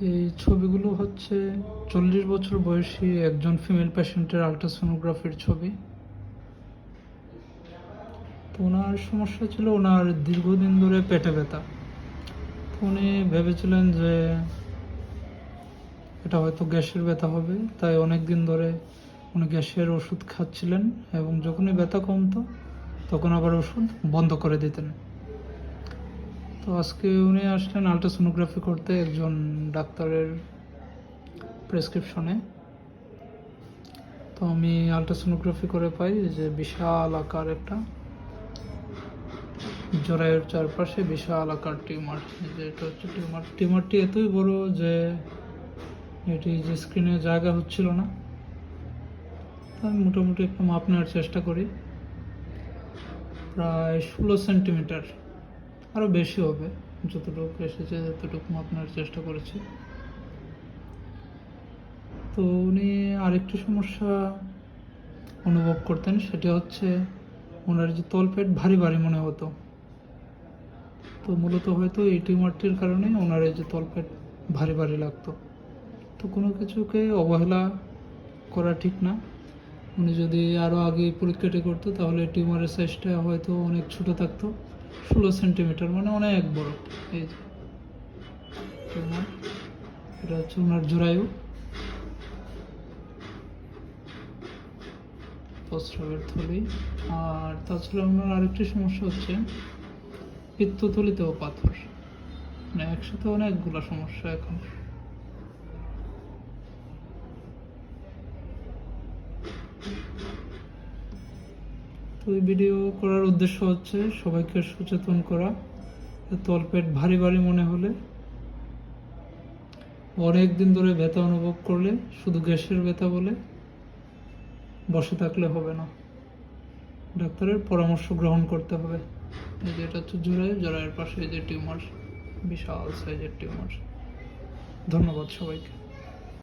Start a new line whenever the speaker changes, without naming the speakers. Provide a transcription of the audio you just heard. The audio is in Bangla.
এই ছবিগুলো হচ্ছে চল্লিশ বছর বয়সী একজন ফিমেল পেশেন্টের আলট্রাসোনোগ্রাফির ছবি। তো ওনার সমস্যা ছিল ওনার দীর্ঘদিন ধরে পেটে ব্যথা। উনি ভেবেছিলেন যে এটা হয়তো গ্যাসের ব্যথা হবে, তাই অনেক দিন ধরে উনি গ্যাসের ওষুধ খাচ্ছিলেন এবং যখনই ব্যথা কমতো তখন আবার ওষুধ বন্ধ করে দিতেন। তো আজকে উনি আসলেন আলট্রাসোনোগ্রাফি করতে একজন ডাক্তারের প্রেসক্রিপশনে তো আমি আলট্রাসোনোগ্রাফি করে পাই যে বিশাল আকার একটা। জরায়ুর চারপাশে বিশাল আকার টিউমার। যে এটা হচ্ছে টিউমার। টিউমারটি এতই বড় যে এটি যে স্ক্রিনে জায়গা হচ্ছিল না। আমি মোটামুটি একটু মাপ নেওয়ার চেষ্টা করি। প্রায় ষোলো সেন্টিমিটার। আরও বেশি হবে, যতটুকু এসেছে ততটুকু মাপ নেওয়ার চেষ্টা করেছি। তো উনি আরেকটি সমস্যা অনুভব করতেন, সেটি হচ্ছে ওনার যে তলপেট ভারী ভারী মনে হতো। তো মূলত হয়তো এই টিউমারটির কারণে ওনার এই যে তলপেট ভারী ভারী লাগতো। তো কোনো কিছুকে অবহেলা করা ঠিক না। উনি যদি আরও আগে পরীক্ষাটি করতো, তাহলে টিউমারের সাইজটা হয়তো অনেক ছোটো থাকতো। ষোলো সেন্টিমিটার মানে অনেক বড়। এই যে এটা হচ্ছে ওনার জোড়ায়ু। প্রস্রাবের থলি। আর তাছাড়া ওনার আরেকটি সমস্যা হচ্ছে, পিত্তথলিতেও পাথর। মানে একসাথে অনেকগুলো সমস্যা এখন। তো এই ভিডিও করার উদ্দেশ্য হচ্ছে সবাইকে সচেতন করা। তলপেট ভারী ভারী মনে হলে। অনেক দিন ধরে ব্যথা অনুভব করলে, শুধু গ্যাসের ব্যথা বলে বসে থাকলে হবে না। ডাক্তারের পরামর্শ গ্রহণ করতে হবে। এই যে এটা হচ্ছে জোড়ায়, জোড়ায়ের পাশে এই যে টিউমার, বিশাল সাইজের টিউমার। ধন্যবাদ সবাইকে।